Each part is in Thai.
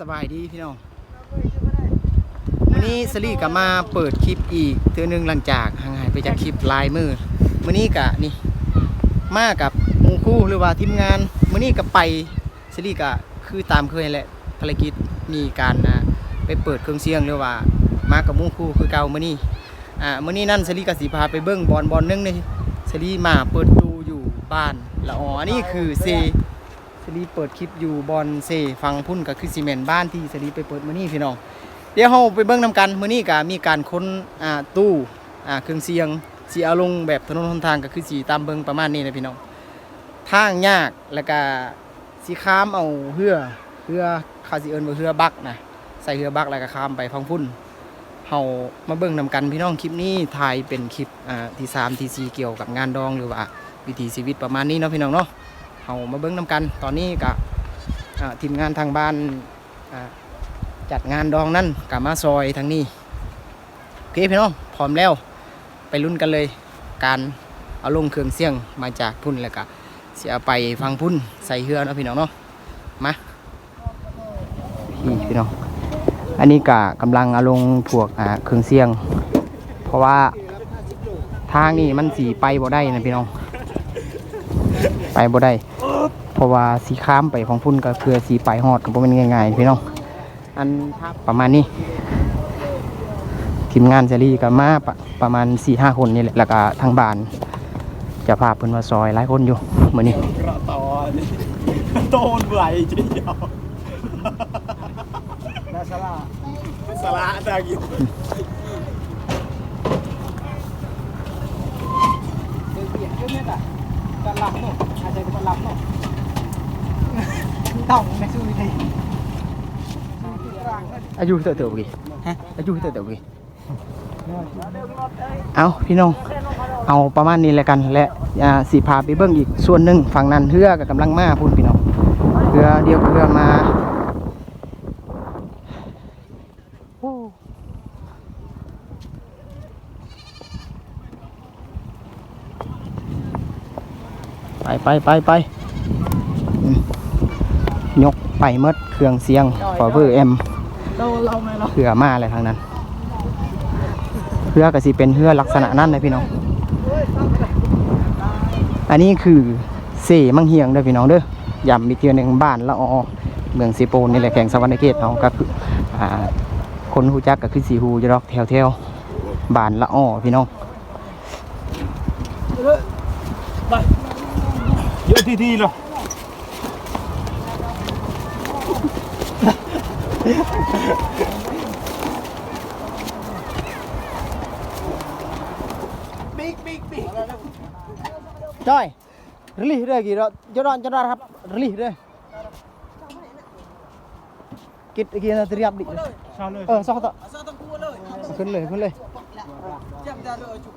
สบายดีพี่น้องวันนี้สลีก็มาเปิดคลิปอีกเทือหนึงหลังจากห่างหายไปจากคลิปลายมือวันนี้กะนี่มากับมูคู่หรือว่าทีมงานวันนี้ก็ไปสลีก็คือตามเคยแหละภารกิจมีการอ่าไปเปิดเครื่องเสียงหรือว่ามากับมูคู่คือเก่ามื้อนี้อ่ามื้อนี้นั่นสลีก็สิพาไปเบิ่งบอลบอลนึงนี่สลีมาเปิดตูอยู่บ้านละอ๋ออันนี้คือเซ สลีเปิดคลิปอยู่บอลเซฟังพุ่นก็คือซีเมนต์บ้านที่สลีไปเปิดมือนี้พี่น้องเดี๋ยวเฮาไปเบิ่งนำกันมือนี้ก็มีการค้นอ่าตู้อ่าเครื่องเสียงสีเอาลงแบบถนนหนทางก็คือสีตามเบิ่งประมาณนี้นะพี่น้องทางยากแล้วก็สีข้ามเอาเรือเรือเขาสิเอิ้นว่าเรือบักนะใส่เรือบักแล้วก็ข้ามไปฟังพุ่นเฮามาเบิ่งนำกันพี่น้องคลิปนี้ถ่ายเป็นคลิปอ่าที่3ที่4เกี่ยวกับงานดองหรือว่าวิถีชีวิตประมาณนี้เนาะพี่น้องเนาะ เอามาเบิ้งนำกัน ตอนนี้กับทีมงานทางบ้านจัดงานดองนั่นกับมาซอยทางนี้โอเคพี่น้องพร้อมแล้วไปลุ้นกันเลย การเอาลงเครื่องเสียงมาจากพุ่นแล้วก็เสียไปฟังพุ่นใส่เฮือเนะพี่น้องเนาะมาพี่พี่น้องอันนี้กะกำลังเอาลงพวกอ่าเครื่องเสียง เพราะว่าทางนี้มันสีไปบ่ได้นะพี่น้อง ไปบ่ได้เพราะว่าสีข้ามไปของพุ่นก็คือสีไปฮอดก็บ่แม่นง่ายๆพี่น้องอันภาพประมาณนี้ทีมงานเซรีก็มาปะประมาณ4-5คนนี่แหละแล้วก็ทางบ้าน จะพาเพิ่นมาซอยหลายคนอยู่มื้อนี้กระตอนโตนไหวจริงเหรอนาซาลาสาระตากิน เบียดเยอะเนี่ยอะกันลำเนาะอาจจะกันลำเนาะ ต้องในสู้วิอายุเท่าเท่ากี่ฮะอายุเท่าเท่ากี่เอาพี่น้อง เอาประมาณนี้แล้วกัน และสีพาไปเบิ้งอีกส่วนหนึ่งฝั่งนั้นเรือกับกำลังมาพุ่นพี่น้องเรือเดียวเรือมาไปไปไปไป ยกไปเมดเครื่องเสียงฟอเวอร์เอ็มเราเราไหมเราเพื่อมาอะไรทางนั้น เพื่อก็สิเป็นเพื่อลักษณะนั้นเลยพี่น้อง อันนี้คือเสมังเฮียงเด้อพี่น้องเด้อยำมีเทียหนึ่งบ้านละออเมืองสีโปนนี่แหละแข่งสวรรค์เขตเขาก็คืออ่าคนหูจักก็คือสีหูจะรอกแถวแถวๆบ้านละอ้อพี่น้องเยอะทีทีเหรอ big big big ចុយ release រេគីរចរចរហាប់ release រេគិតគិតទៅរៀបនេះអឺសោះតសោះតគួរលើខឹងលើខឹងលើចាំតារអើជុក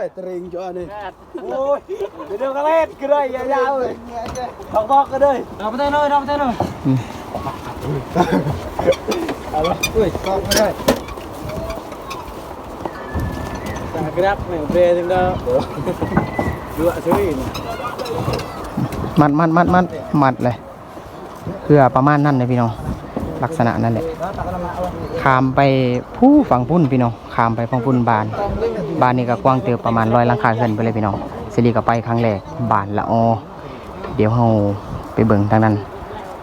อสองต่อขึ้นเลยขึ้นเลยโอ้ยตริงจ้านี่โอ้ยเดี๋ยวก็เล่นก็ได้ยาวๆเลยทองบอกก็ได้เราไปเต้นเลยเราไปเต้นเลยอืมเอาละเฮ้ยกองไม่ได้แต่กรับเหมือนเบรถึงแล้วดูอะซื้ออีกมัดมัดมัดมัดมัดเลยเพื่อประมาณนั้นเลยพี่น้องลักษณะนั่นแหละขามไปผู้ฝั่งพุ่นพี่น้องขามไปฝั่งพุ่นบาน บานนี้ก็กว้างเติบประมาณร้อยหลังคาเรือนไปเลยพี่น้องสิริก็ไปครั้งแรกบานละออเดี๋ยวเฮาไปเบิ่งทางนั้น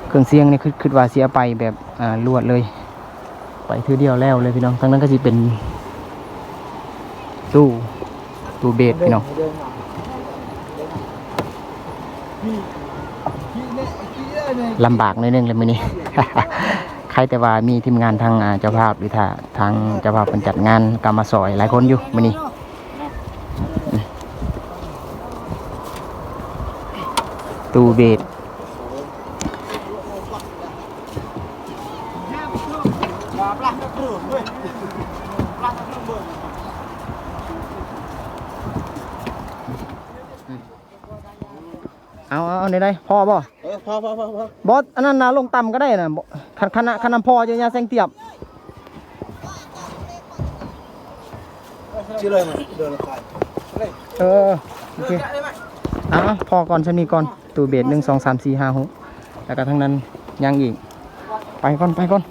เครื่องเสียงนี่คือคือว่าเสียไปแบบอ่าลวดเลย ไปทีเดียวแล้วเลยพี่น้องทางนั้นก็สิเป็นตู้ตู้เบสพี่น้องลำบากนิดนึงเลยมือนี้ ใครแต่ว่ามีทีมงานทางเจ้าภาพหรือถ้าทางเจ้าภาพเป็นจัดงานกรรมาซอยหลายคนอยู่มื้อนี้ตูเบสเอาเอาในได้พ่อบ่ พอพอพอพอบอสอันนั้นนาลงต่ำก็ได้นะบ่คันคณะคณะพ่อจะยาแซงเตียบชื่อเลยมั้ยเดินไปเออโอเคเอะพอก่อนชนีก่อนตู้เบสหนึ่งสองสามสี่ห้าหกแล้วก็ทั้งนั้นยังอีก ไปก่อน ไปก่อน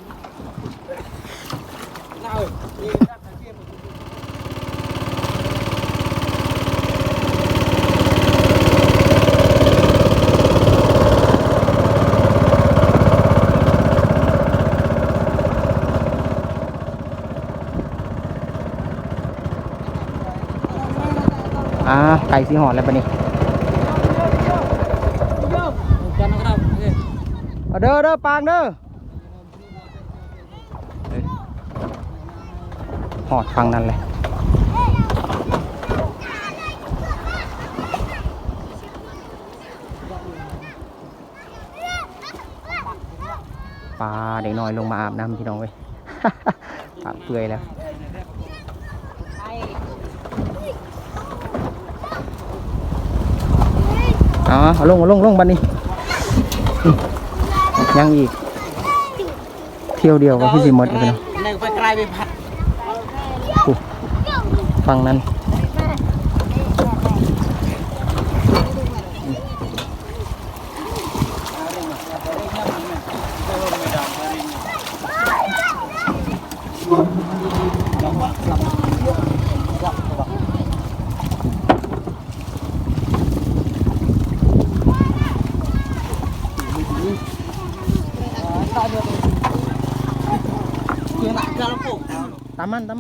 อ่า ไก่สีหอดแล้วปะนี่เอาเด้อเด้อปางเด้อหอดฟังนั่นเลยปลาเด็กน้อยลงมาอาบน้ำพี่น้องเว้ยปากเปื่อยแล้ว อ๋อเอาลงเอาลงลงบันนี้อืมยังอีก เที่ยวเดียวก็พี่สิหมดเลยเนาะในไปไกลไปพัดอู้ฟังนั้น ตามมันต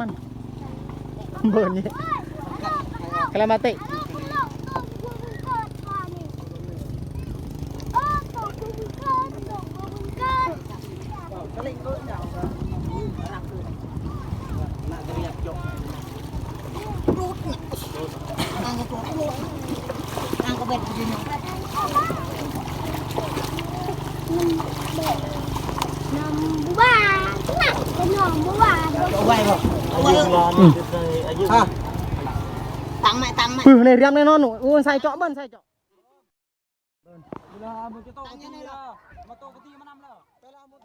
ามมันเบิร์นนี่กลามาเตะอืมตังไหมตังไหมปืนในเรียมแน่นอนหนูอู้ใส่เจาะเบิ้ลใส่เจาะ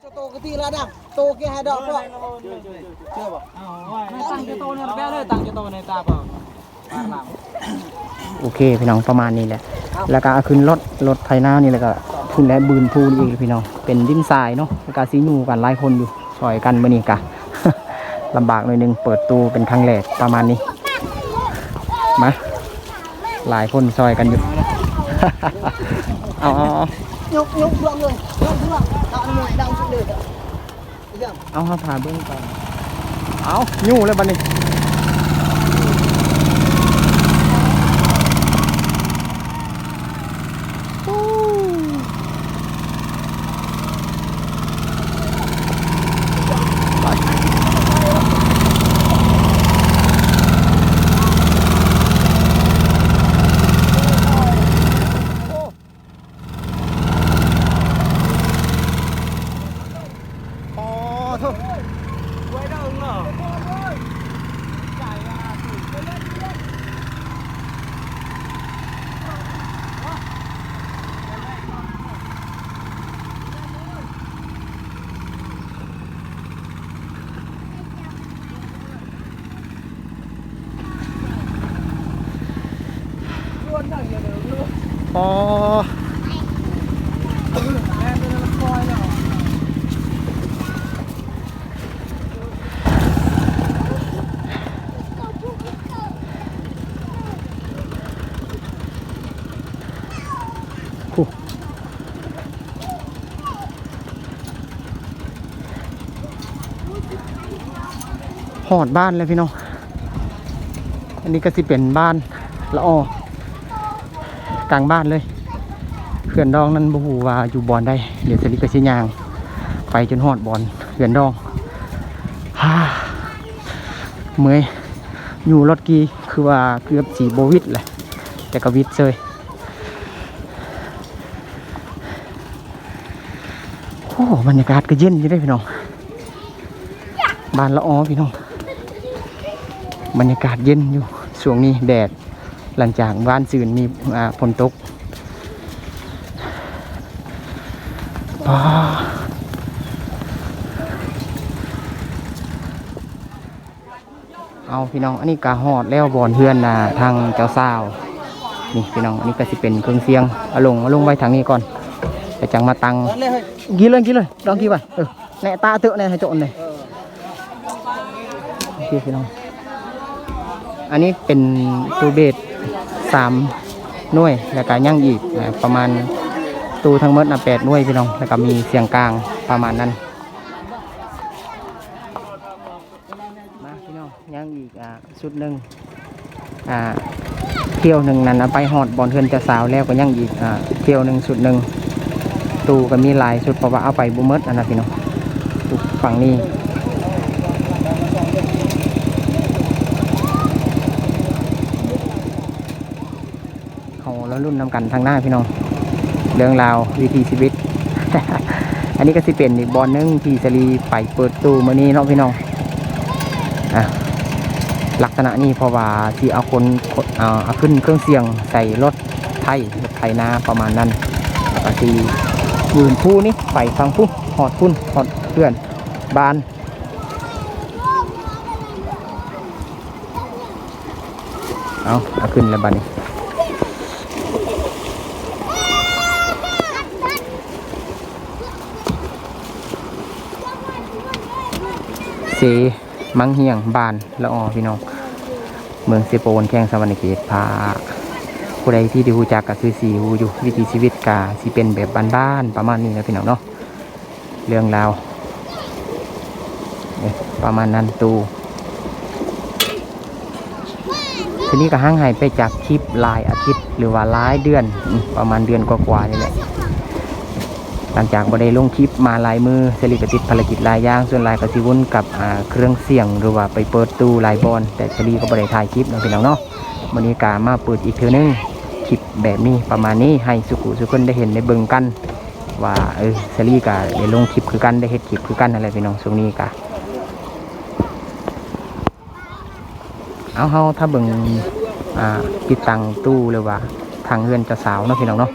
จะโตกตีระดับโตแดอกก็เชื่อป่ะตังจะโตเนี่ยแม่เลยตังจะโตในตาเปล่าโอเคพี่น้องประมาณนี้แหละ แล้วก็ขึ้นรถรถไถนานี่แล้วก็ พุ่นและบืนพูนอีกพี่น้องเป็นดินทรายเนาะแล้วก็ซีนูกันหลายคนอยู่ซอยกันมื่อนี้กะลำบากหน่อยนึงเปิดตู้เป็นครั้งแรกประมาณนี้มาหลายคนซอยกันอยู่เอาเอาเอายกยกรวมเลยยกรวมเอาหน่วยดังสุดเลยเอาเขาผ่าเบื้องก่อนเอายู่เลยบัดนี้อ๋อโทษ ไว้ดังเนาะ อ๋อคู่ หอดบ้านเลยพี่น้อง อันนี้ก็สิเป็นบ้านละออกลางบ้านเลย ขื่อนดองนั้นบ่ฮู้ว่าอยู่บอนได้เดี๋ยวสลิกก็สิย่าง ไปจนฮอดบอนเขื่อนดองฮ่าเมื่อยอยู่รถกีคือว่าเกือบสีโบวิดแหละแต่ก็วิดเลยโอ้บรรยากาศก็เย็นอยู่ได้พี่น้องบานละอ้อพี่น้องบรรยากาศเย็นอยู่ช่วงนี้แดดหลังจากบ้านสื่นมีฝนตก ป้าเอาพี่น้อง อันนี้กาหอดแล้วบอนเพื่อนนะทางเจ้าสาว นี่พี่น้อง อันนี้ก็สิเป็นเครื่องเสียงเอาลงเอาลงไว้ทางนี้ก่อนไปจังมาตังกี่เลยกี่เลยลองกี่ไปเออแหน่ตาเตอะแหน่ให้โจนเลยโอเคพี่น้อง อันนี้เป็นตูเบสสามหน่วยแล้วก็ย่างอีกประมาณ ตูทั้งหมดนะแปดหน่วยพี่น้อง แล้วก็มีเสียงกลางประมาณนั้น มาพี่น้องย่างอีกอ่าชุดหนึ่งอ่าเที่ยวหนึ่งนั้นเอาไปหอดบอลเทือนจะสาวแล้วก็ย่างอีกอ่าเที่ยวหนึ่งชุดหนึ่งตูก็มีหลายชุดเพราะว่าเอาไปบุมดอันนะพี่น้องฝั่งนี้เขาแล้วรุ่นนำกันทางหน้าพี่น้อง เรื่องราววิถีชีวิต อันนี้ก็สิเป็นอีกบอลหนึงที่สลีไปเปิดตู้มื่อนี้เนาะพี่น้องอะลักษณะนี้เพราะว่าที่เอาคนเอาขึ้นเครื่องเสียงใส่รถไทยรถไทยนาประมาณนั้นแล้วก็ที่ยืนผู้นี่ไปฟังผู้หอดพุ่นหอดเพื่อนบานเอาเอาขึ้นแล้วบัดนี้ เสมังเฮียงบานละออพี่น้อง เมืองเซโปนแข้งสวรรค์เขตพาผู้ใดที่ดูจักก็คือสีหูอยู่วิถีชีวิตกาสิเป็นแบบบ้านๆประมาณนี้นะพี่น้องเนาะเรื่องราวเอ๊ะประมาณนั้นตูทีนี้ก็ห่างหายไปจากคลิปหลายอาทิตย์ หรือว่าหลายเดือนประมาณเดือนกว่าๆนี่แหละ หลังจากบได้ลงคลิปมาลายมือเสรีก็ติดภารกิจลายย่าง ส่วนลายก็สิวนกับเครื่องเสียงหรือว่าไปเปิดตู้ลายบอลแต่เสรีก็บได้ถ่ายคลิปเนาะพี่น้องเนาะวันนี้กามาเปิดอีกเทื่อนึงคลิปแบบนี้ประมาณนี้ให้สุขุสุคนได้เห็นได้เบิ่งกัน ว่าเออเสรีก็ได้ลงคลิปคือกันได้เฮ็ดคลิปคือกันอะไรพี่น้องช่วงนี้กะเอาเฮาถ้าเบิ่งอ่าติดตั้งตู้หรือว่าทางเฮือนจะสาวเนาะพี่น้องเนาะ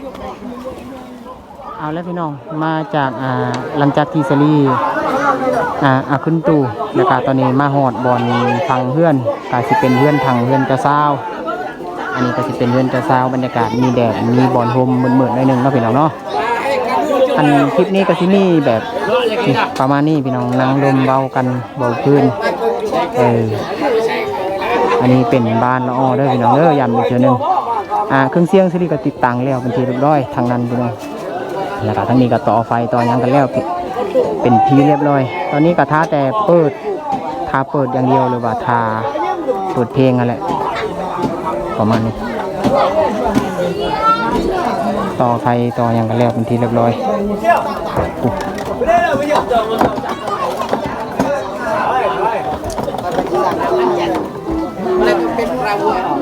เอาแล้วพี่น้องมาจากอ่าหลังจากที่ซรีอ่าอาขึ้นตู้แล้วก็ตอนนี้มาหอดบอลฟังเพื่อนก็สิเป็นเพื่อนทางเพื่อนเจ้าสาวอันนี้ก็สิเป็นเพื่อนเจ้าสาวบรรยากาศมีแดดมีบอลโฮมมืดๆหน่อยหนึงเนาะพี่น้องเนาะอันคลิปนี้ก็สิมีแบบประมาณนี้พี่น้องนั่งลมเบากันเบาพื้นเอออันนี้เป็นบ้านละอ้อเด้อพี่น้องเด้อยำอีกเทื่อหนึงอ่าเครื่องเสียงซรีก็ติดตังแล้วเป็นที่เรียบร้อยทางนั้นพี่น้อง แล้วก็ทั้งนี้ก็ต่อไฟต่อยังกันแล้วเป็นทีเรียบร้อย ตอนนี้ก็ท้าแต่เปิดทาเปิดอย่างเดียวหรือว่าทาเปิดเพลงอะไรประมาณนี้ต่อไฟต่อยังกันแล้วเป็นทีเรียบร้อย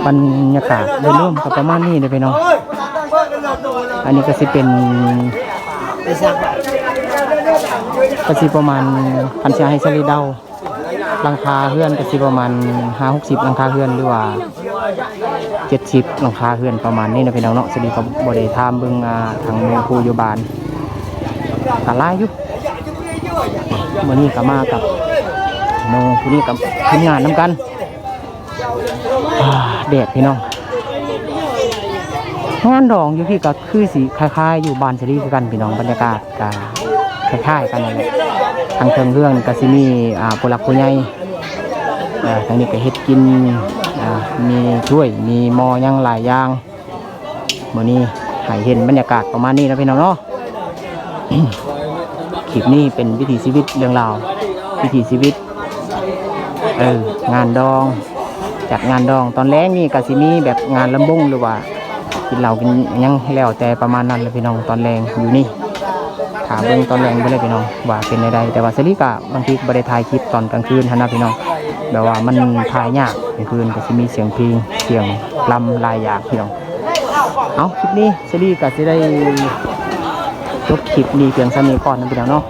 บรรยากาศโดยรวมก็ประมาณนี้เลยพี่น้องอันนี้ก็สิเป็น Đi sang. ก็สิประมาณพันเสียให้สลีเดาลังคาเฮือนก็สิประมาณห้าหกสิบลังคาเฮือนหรือว่าเจ็ดสิบลังคาเฮือนประมาณนี้นะพี่น้องเนาะสลีก็บริทามเบิ่งอาทางหมู่ครูอยู่บ้านกะลายอยู่มื้อนี้ก็มากับโนผู้นี้กับทีมงานนํกันแดดพี่น้อง งานดองอยู่พี่ก็คือสีคล้ายๆ อยู่บานสลีคือกันพี่น้องบรรยากาศก็คล้ายๆกันนั่นแหละทางเทิงเรื่องก็สิมีอ่าผู้หลักผู้ใหญ่อ่าทางนี้ก็เฮ็ดกินอ่ามีถ้วยมีหมอยังหลายอย่างมื้อนี้ให้เห็นบรรยากาศประมาณนี้นะพี่น้องเนาะคลิปนี้เป็นวิถีชีวิตเรื่องราววิถีชีวิตเอองานดองจัดงานดองตอนแรกนี่ก็สิมีแบบงานลำบงหรือว่า กินเหล้ากินยังแล้วแต่ประมาณนั้นเลยพี่น้องตอนแรงอยู่นี่ถามเบิ่งตอนแรงไปเลยพี่น้องว่าเป็นใดแต่ว่าสลิกะบางทีบ่ได้ถ่ายคลิปตอนกลางคืนหันะพี่น้องแบบว่ามันถ่ายยากกลางคืนก็สิมีเสียงเพลงเสียงลำลายอยางพี่น้องเอาคลิปนี้สลิกะสิได้จบคลิปนี้เพียงเท่านี้ก่อนนะพี่น้องเนาะ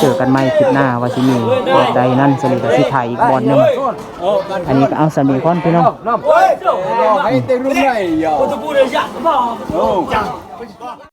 เจอกันใหม่คลิปหน้าว่าสิมีบบใดนั่นสลิกะสิไทยอีกบอลหนึงอันนี้ก็เอาสามีก่อนพี่น้อง Hãy subscribe cho kênh Ghiền Mì Gõ Để không bỏ lỡ những video hấp dẫn